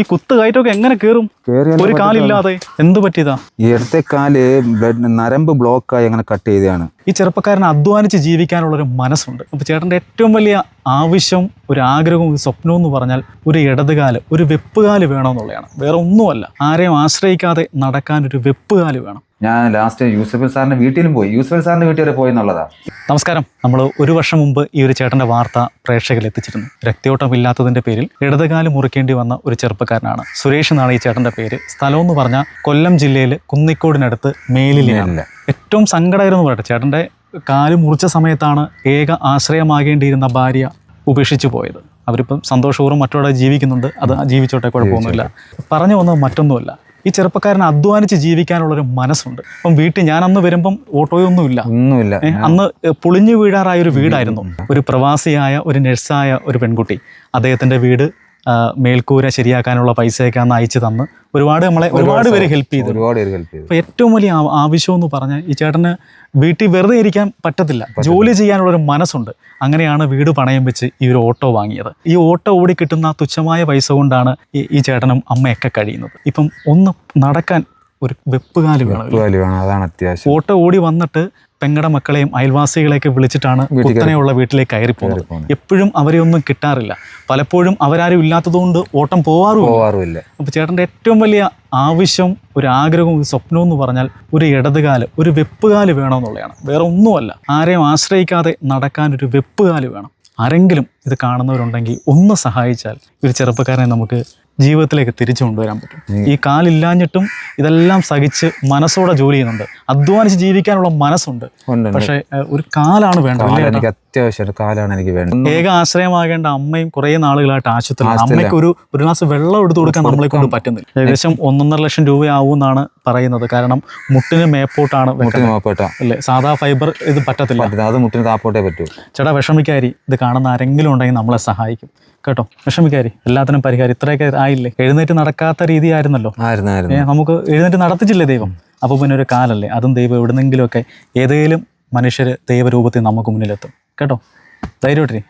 ഈ കുത്ത് കയറ്റമൊക്കെ എങ്ങനെ കേറും? ഒരു കാലില്ലാതെ എന്ത് പറ്റിയതാ? ഈ ഇടത്തെ കാൽ ബ്ലഡ് നരമ്പ് ബ്ലോക്കായി അങ്ങനെ കട്ട് ചെയ്തതാണ്. ഈ ചെറുപ്പക്കാരന് അധ്വാനിച്ച് ജീവിക്കാനുള്ള ഒരു മനസ്സുണ്ട്. അപ്പൊ ചേട്ടന്റെ ഏറ്റവും വലിയ ആവശ്യം ഒരു ആഗ്രഹവും ഒരു സ്വപ്നവും എന്ന് പറഞ്ഞാൽ ഒരു ഇടതുകാൽ ഒരു വെപ്പുകാൽ വേണമെന്നുള്ളതാണ്. വേറെ ഒന്നുമല്ല. ആരെയും ആശ്രയിക്കാതെ നടക്കാൻ ഒരു വെപ്പുകാൽ വേണം. ഞാൻ ലാസ്റ്റ് യൂസഫൽ സാറിന്റെ വീട്ടിലും പോയി. യൂസഫൽ സാറിന്റെ വീട്ടിൽ വരെ പോയി എന്നുള്ളതാ. നമസ്കാരം. നമ്മൾ ഒരു വർഷം മുമ്പ് ഈ ഒരു ചേട്ടന്റെ വാർത്ത പ്രേക്ഷകരിൽ എത്തിച്ചിരുന്നു. രക്തയോട്ടമില്ലാത്തതിന്റെ പേരിൽ ഇടതുകാൽ മുറിക്കേണ്ടി വന്ന ഒരു ചെറുപ്പക്കാരനാണ്. സുരേഷ് എന്നാണ് ഈ ചേട്ടന്റെ പേര്. സ്ഥലം എന്ന് പറഞ്ഞാൽ കൊല്ലം ജില്ലയിൽ കുന്നിക്കോടിനടുത്ത് മേലിലാണ്. ഏറ്റവും ഏറ്റവും സങ്കടമായിരുന്നു പറയട്ടെ ചേട്ടന്റെ കാൽ മുറിച്ച സമയത്താണ് ഏക ആശ്രയമാകേണ്ടിയിരുന്ന ഭാര്യ ഉപേക്ഷിച്ചു പോയത്. അവരിപ്പം സന്തോഷപൂർവം മറ്റുള്ള ജീവിക്കുന്നുണ്ട്. അത് ജീവിച്ചോട്ടെ കുഴപ്പമൊന്നുമില്ല. പറഞ്ഞു വന്നത് മറ്റൊന്നുമല്ല. ഈ ചെറുപ്പക്കാരന് അധ്വാനിച്ച് ജീവിക്കാനുള്ളൊരു മനസ്സുണ്ട്. അപ്പം വീട്ടിൽ ഞാൻ അന്ന് വരുമ്പം ഓട്ടോയൊന്നുമില്ല. ഒന്നുമില്ല. അന്ന് പുളിഞ്ഞു വീഴാറായ ഒരു വീടായിരുന്നു. ഒരു പ്രവാസിയായ ഒരു നഴ്സായ ഒരു പെൺകുട്ടി. അദ്ദേഹത്തിന്റെ വീട് മേൽക്കൂര ശരിയാക്കാനുള്ള പൈസയൊക്കെ അന്ന് അയച്ചു തന്ന്. ഒരുപാട് നമ്മളെ ഒരുപാട് പേര് ഹെൽപ്പ് ചെയ്തു. ഒരുപാട് പേര് ഹെൽപ്പ് ചെയ്തു. അപ്പോൾ ഏറ്റവും വലിയ ആവശ്യം എന്ന് പറഞ്ഞാൽ ഈ ചേട്ടന് വീട്ടിൽ വെറുതെ ഇരിക്കാൻ പറ്റത്തില്ല. ജോലി ചെയ്യാനുള്ള ഒരു മനസ്സുണ്ട്. അങ്ങനെയാണ് വീട് പണയം വെച്ച് ഈ ഒരു ഓട്ടോ വാങ്ങിയത്. ഈ ഓട്ടോ ഓടി കിട്ടുന്ന തുച്ഛമായ പൈസ കൊണ്ടാണ് ഈ ചേട്ടനും അമ്മയൊക്കെ കഴിയുന്നത്. ഇപ്പം ഒന്ന് നടക്കാൻ ഒരു വെപ്പുകാലി വേണം കാൽ വേണം. അതാണ് അത്യാവശ്യം. ഓട്ടോ ഓടി വന്നിട്ട് പെങ്ങടെ മക്കളെയും അയൽവാസികളെയൊക്കെ വിളിച്ചിട്ടാണ് കുത്തനെയുള്ള വീട്ടിലേക്ക് കയറി പോകുന്നത്. എപ്പോഴും അവരെ ഒന്നും കിട്ടാറില്ല. പലപ്പോഴും അവരാരും ഇല്ലാത്തതുകൊണ്ട് ഓട്ടം പോവാറുമില്ല. അപ്പോൾ ചേട്ടന്റെ ഏറ്റവും വലിയ ആവശ്യം ഒരു ആഗ്രഹവും ഒരു സ്വപ്നവും എന്ന് പറഞ്ഞാൽ ഒരു ഇടതുകാൽ ഒരു വെപ്പുകാൽ വേണമെന്നുള്ളതാണ്. വേറെ ഒന്നുമല്ല. ആരെയും ആശ്രയിക്കാതെ നടക്കാൻ ഒരു വെപ്പുകാൽ വേണം. ആരെങ്കിലും ഇത് കാണുന്നവരുണ്ടെങ്കിൽ ഒന്ന് സഹായിച്ചാൽ ഒരു ചെറുപ്പക്കാരനെ നമുക്ക് ജീവിതത്തിലേക്ക് തിരിച്ചു കൊണ്ടുവരാൻ പറ്റും. ഈ കാലില്ലാഞ്ഞിട്ടും ഇതെല്ലാം സഹിച്ച് മനസ്സോടെ ജോലി ചെയ്യുന്നുണ്ട്. അധ്വാനിച്ച് ജീവിക്കാനുള്ള മനസ്സുണ്ട്. പക്ഷേ ഒരു കാലാണ് വേണ്ടത് എനിക്ക് അത്യാവശ്യം കാലാണ് എനിക്ക് വേണ്ടത്. ഏക ആശ്രയമാകേണ്ട അമ്മയും കുറേ നാളുകളായിട്ട് ആശുപത്രിയിലാണ്. അമ്മയ്ക്ക് ഒരു ഒരു ഗ്ലാസ് വെള്ളം എടുത്തു കൊടുക്കാൻ നമ്മളെ കൊണ്ട് പറ്റുന്നില്ല. ഏകദേശം ഒന്നൊന്നര ലക്ഷം രൂപയാവും എന്നാണ് പറയുന്നത്. കാരണം മുട്ടിന് മേപ്പോട്ടാണ് അല്ലേ? സാധാ ഫൈബർ ഇത് പറ്റത്തില്ല. അത് മുട്ടിന് താപ്പോട്ടേ പറ്റൂ. ചേട്ടാ വിഷമിക്കാരി ഇത് കാണുന്ന ആരെങ്കിലും ഉണ്ടെങ്കിൽ നമ്മളെ സഹായിക്കും. കേട്ടോ? വിഷമിക്കാരി. എല്ലാത്തിനും പരിഹാരം. ഇത്രയൊക്കെ ആയില്ലേ? എഴുന്നേറ്റ് നടക്കാത്ത രീതിയായിരുന്നല്ലോ. നമുക്ക് എഴുന്നേറ്റ് നടത്തിച്ചില്ലേ ദൈവം? അപ്പോൾ പിന്നെ ഒരു കാലല്ലേ? അതും ദൈവം എവിടുന്നെങ്കിലുമൊക്കെ ഏതെങ്കിലും മനുഷ്യർ ദൈവരൂപത്തിൽ നമുക്ക് മുന്നിലെത്തും. കേട്ടോ? ധൈര്യമായിട്ടിരി.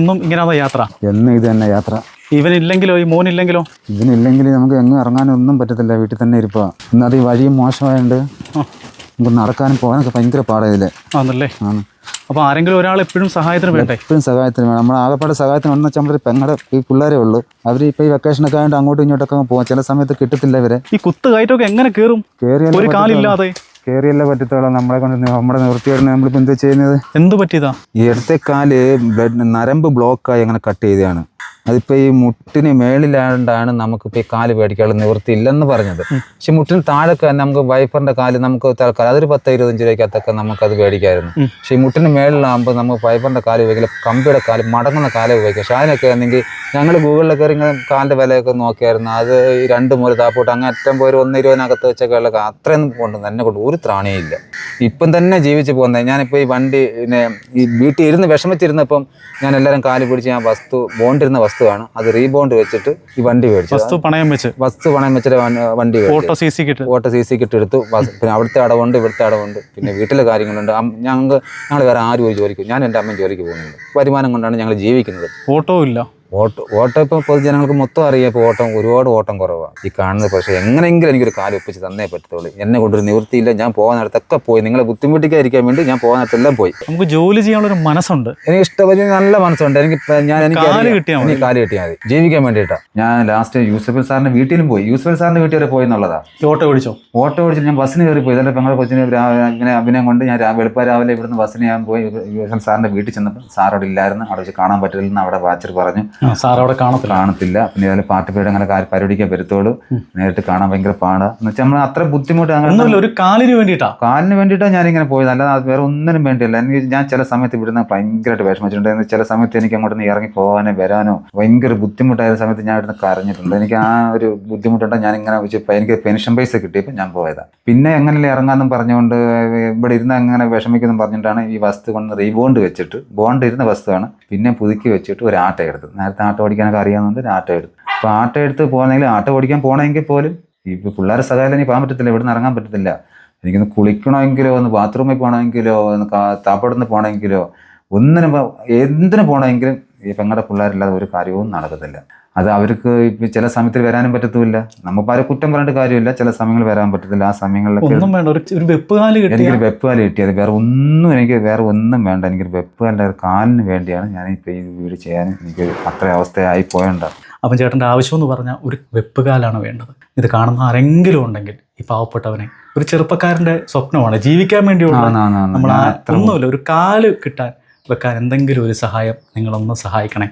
ഇന്നും ഇങ്ങനെയാണോ യാത്ര? എന്നും ഇത് തന്നെ യാത്ര. ഇവനില്ലെങ്കിലോ? ഈ മോനില്ലെങ്കിലോ? ഇവനില്ലെങ്കിൽ നമുക്ക് എങ്ങും ഇറങ്ങാനൊന്നും പറ്റത്തില്ല. വീട്ടിൽ തന്നെ ഇരിപ്പാ. ഇന്നത് ഈ വഴിയും മോശമായുണ്ട് നമുക്ക് നടക്കാനും പോകാനൊക്കെ ഭയങ്കര പാടായില്ലേ ആണല്ലേ? ആണ്. അപ്പോൾ ആരെങ്കിലും ഒരാൾ എപ്പോഴും സഹായത്തിന് വേണ്ടേ? എപ്പോഴും സഹായത്തിന് വേണം. നമ്മൾ ആകെപ്പാട് സഹായത്തിന് വന്നു വെച്ചാൽ നമ്മുടെ പെങ്ങളുടെ ഈ പിള്ളേരെ ഉള്ളൂ. അവർ ഇപ്പോൾ ഈ വെക്കേഷനൊക്കെ ആയതുകൊണ്ട് അങ്ങോട്ടും ഇങ്ങോട്ടൊക്കെ പോകാം ചില സമയത്ത് കിട്ടത്തില്ല ഇവരെ. ഈ കുത്ത് കയറ്റമൊക്കെ എങ്ങനെ കയറും ഒരു കാലില്ലാതെ. കയറിയല്ലേ പറ്റത്തുള്ളൂ. നമ്മളെ കൊണ്ട് നമ്മുടെ നിർത്തിയിടുന്ന നമ്മളിപ്പോൾ എന്താ ചെയ്യുന്നത്? എന്ത് പറ്റിയതാ? ഈ ഇടത്തെ കാൽ ബ്ലഡ് നരമ്പ് ബ്ലോക്കായി അങ്ങനെ കട്ട് ചെയ്തതാണ്. അതിപ്പോൾ ഈ മുട്ടിന് മേളിലാണ്ടാണ് നമുക്കിപ്പോൾ ഈ കാൽ പേടിക്കാനുള്ള നിവൃത്തി ഇല്ലെന്ന് പറഞ്ഞത് പക്ഷെ മുട്ടിന് താഴൊക്കെ നമുക്ക് വൈഫറിന്റെ കാൽ നമുക്ക് തൽക്കാലം അതൊരു പത്ത് ഇരുപത്തഞ്ച് രൂപയ്ക്കകത്തൊക്കെ നമുക്കത് അത് പേടിക്കായിരുന്നു പക്ഷേ ഈ മുട്ടിന് മേളിലാകുമ്പോൾ നമുക്ക് വൈഫറിന്റെ കാൽ ഉപയോഗിക്കില്ല കമ്പിയുടെ കാൽ മടങ്ങുന്ന കാൽ ഉപയോഗിക്കുക പക്ഷെ അതിനൊക്കെ ആണെങ്കിൽ ഞങ്ങൾ ഗൂഗിളിൽ കയറി ഇങ്ങനെ കാലിന്റെ വിലയൊക്കെ നോക്കിയായിരുന്നു. അത് ഈ രണ്ട് മൂല താപ്പോട്ട് അങ്ങനെ അറ്റം പോയി ഒരു ഒന്ന് ഇരുപതിനകത്ത് വെച്ചൊക്കെ ഉള്ള അത്രയൊന്നും കൊണ്ട് തന്നെ കൊണ്ട് ഒരു ത്രാണിയില്ല ഇപ്പം തന്നെ ജീവിച്ച് പോകുന്നത് ഞാനിപ്പോൾ ഈ വണ്ടി പിന്നെ ഈ വീട്ടിൽ ഇരുന്ന് വിഷമിച്ചിരുന്നപ്പം ഞാൻ എല്ലാവരും കാൽ പിടിച്ച് ഞാൻ വസ്തു ബോണ്ടിരുന്ന വസ്തുവാണ്. അത് റീബോണ്ട് വെച്ചിട്ട് ഈ വണ്ടി മേടിച്ചു. വസ്തു പണയം വെച്ച്. വസ്തു പണയം വെച്ചിട്ട് വണ്ടി ഓട്ടോ സി സി കിട്ടും. ഓട്ടോ സി സി കിട്ട് എടുത്തു. പിന്നെ അവിടുത്തെ അടവുണ്ട് ഇവിടുത്തെ അടവുണ്ട്. പിന്നെ വീട്ടിലെ കാര്യങ്ങളുണ്ട്. ഞങ്ങൾക്ക് ഞങ്ങൾ വേറെ ആരും ഒരു ജോലിക്ക് ഞാൻ എന്റെ അമ്മയും ജോലിക്ക് പോകുന്നുണ്ട്. വരുമാനം കൊണ്ടാണ് ഞങ്ങൾ ജീവിക്കുന്നത്. ഓട്ടോ ഇല്ല. ഓട്ടോ ഓട്ടോ ഇപ്പോൾ പൊതുജനങ്ങൾക്ക് മൊത്തം അറിയാം ഇപ്പോൾ ഓട്ടം ഒരുപാട് ഓട്ടം കുറവാണ്. ഈ കാണുന്നത് പക്ഷേ എങ്ങനെയെങ്കിലും എനിക്കൊരു കാൽ ഒപ്പിച്ച് തന്നേ പറ്റത്തുള്ളൂ. എന്നെ കൊണ്ടൊരു നിവൃത്തിയില്ല ഞാൻ പോകുന്നിടത്തൊക്കെ പോയി. നിങ്ങളെ ബുദ്ധിമുട്ടിക്കാതിരിക്കാൻ വേണ്ടി ഞാൻ പോകുന്നിടത്തെല്ലാം പോയി. നമുക്ക് ജോലി ചെയ്യാനുള്ള ഒരു മനസ്സുണ്ട്. എനിക്ക് ഇഷ്ടപ്പെട്ട നല്ല മനസ്സുണ്ട്. എനിക്ക് ഞാൻ എനിക്ക് എനിക്ക് കാൽ കിട്ടിയാൽ മതി. ജീവിക്കാൻ വേണ്ടിയിട്ടാണ് ഞാൻ ലാസ്റ്റ് യൂസഫൽ സാറിന്റെ വീട്ടിലും പോയി. യൂസഫൽ സാറിന്റെ വീട്ടിൽ വരെ പോയി എന്നുള്ളതാണ് ഓട്ടോ ഓടിച്ചോ? ഓട്ടോ ഓടിച്ച് ഞാൻ ബസ്സിന് കയറി പോയി. ഇതല്ല പെങ്ങളെ കൊച്ചിനെ ഇങ്ങനെ അഭിനയം കൊണ്ട് ഞാൻ വെളുപ്പ രാവിലെ ഇവിടുന്ന് ബസ്സിന് ഞാൻ പോയി. യൂസഫൽ സാറിന്റെ വീട്ടിൽ ചെന്നപ്പോൾ സാറോട് ഇല്ലായിരുന്നു. അവിടെ വെച്ച് കാണാൻ പറ്റില്ലെന്ന് അവിടെ വാച്ചർ പറഞ്ഞു. സാർ അവിടെ കാണത്തില്ല. കാണത്തില്ല. പിന്നെ ഇതുപോലെ പാർട്ടി പേര് അങ്ങനെ പരിപാടിക്കാൻ വരത്തോളൂ നേരിട്ട് കാണാൻ ഭയങ്കര പാടാ. എന്ന് വെച്ചാൽ നമ്മൾ അത്ര ബുദ്ധിമുട്ട് അങ്ങനെ ഒരു കാലിന് വേണ്ടിട്ടാ കാലിന് വേണ്ടിയിട്ടാണ് ഞാനിങ്ങനെ പോയത്. അല്ലാതെ വേറെ ഒന്നിനും വേണ്ടിയല്ല. എനിക്ക് ഞാൻ ചില സമയത്ത് ഇവിടുന്ന് ഭയങ്കരമായിട്ട് വിഷമിച്ചിട്ടുണ്ട്. ചില സമയത്ത് എനിക്ക് അങ്ങോട്ട് നിന്ന് ഇറങ്ങി പോകാനോ വരാനോ ഭയങ്കര ബുദ്ധിമുട്ടായ സമയത്ത് ഞാൻ ഇവിടുന്ന് കരഞ്ഞിട്ടുണ്ട്. എനിക്ക് ആ ഒരു ബുദ്ധിമുട്ടുണ്ടോ ഞാൻ ഇങ്ങനെ വെച്ച് എനിക്ക് പെൻഷൻ പൈസ കിട്ടിയപ്പോൾ ഞാൻ പോയത്. പിന്നെ എങ്ങനെയല്ലേ ഇറങ്ങാമെന്നും പറഞ്ഞുകൊണ്ട് ഇവിടെ ഇരുന്ന് അങ്ങനെ വിഷമിക്കുന്നു പറഞ്ഞിട്ടാണ് ഈ വസ്തു കൊണ്ട് റീബോണ്ട് വെച്ചിട്ട് ബോണ്ട് ഇരുന്ന വസ്തുവാണ്. പിന്നെ പുതുക്കി വെച്ചിട്ട് ഒരു ആട്ട നേരത്തെ ആട്ട ഓടിക്കാനൊക്കെ അറിയാവുന്നതുകൊണ്ട് ആട്ടം എടുത്തു. അപ്പോൾ ആട്ട എടുത്ത് പോകണമെങ്കിൽ ആട്ട ഓടിക്കാൻ പോകണമെങ്കിൽ പോലും ഈ പിള്ളേരെ സഹായം ഇനി പോകാൻ പറ്റത്തില്ല ഇവിടെ നിന്ന് ഇറങ്ങാൻ പറ്റത്തില്ല. എനിക്കൊന്ന് കുളിക്കണമെങ്കിലോ ഒന്ന് ബാത്റൂമിൽ പോകണമെങ്കിലോ ഒന്ന് കാ- പോകണമെങ്കിലോ ഒന്നിനും എന്തിനു പോകണമെങ്കിലും ഈ പെങ്ങളുടെ പിള്ളേരില്ലാതെ ഒരു കാര്യവും നടക്കത്തില്ല. അത് അവർക്ക് ഇപ്പം ചില സമയത്തിൽ വരാനും പറ്റത്തുമില്ല. നമുക്ക് ആരെ കുറ്റം പറഞ്ഞിട്ട് കാര്യമില്ല. ചില സമയങ്ങളിൽ വരാൻ പറ്റത്തില്ല. ആ സമയങ്ങളിലൊക്കെ ഒന്നും വേണ്ട. ഒരു വെപ്പ് വെപ്പുകാൽ കിട്ടിയ എനിക്കൊരു വെപ്പുകാൽ കിട്ടിയത് വേറെ ഒന്നും എനിക്ക് വേറെ ഒന്നും വേണ്ട. എനിക്കൊരു വെപ്പുകാലിന്റെ ഒരു കാലിന് വേണ്ടിയാണ് ഞാൻ ഇപ്പോൾ ഈ വീട് ചെയ്യാൻ എനിക്ക് അത്ര അവസ്ഥയായി പോയണ്ട. അപ്പം ചേട്ടന്റെ ആവശ്യം എന്ന് പറഞ്ഞാൽ ഒരു വെപ്പുകാലാണ് വേണ്ടത്. ഇത് കാണുന്ന ആരെങ്കിലും ഉണ്ടെങ്കിൽ ഈ പാവപ്പെട്ടവനെ ഒരു ചെറുപ്പക്കാരന്റെ സ്വപ്നമാണ്. ജീവിക്കാൻ വേണ്ടിയുള്ള നമ്മൾ ഒന്നുമില്ല. ഒരു കാൽ കിട്ടാൻ വെക്കാൻ എന്തെങ്കിലും ഒരു സഹായം നിങ്ങളൊന്ന് സഹായിക്കണേ.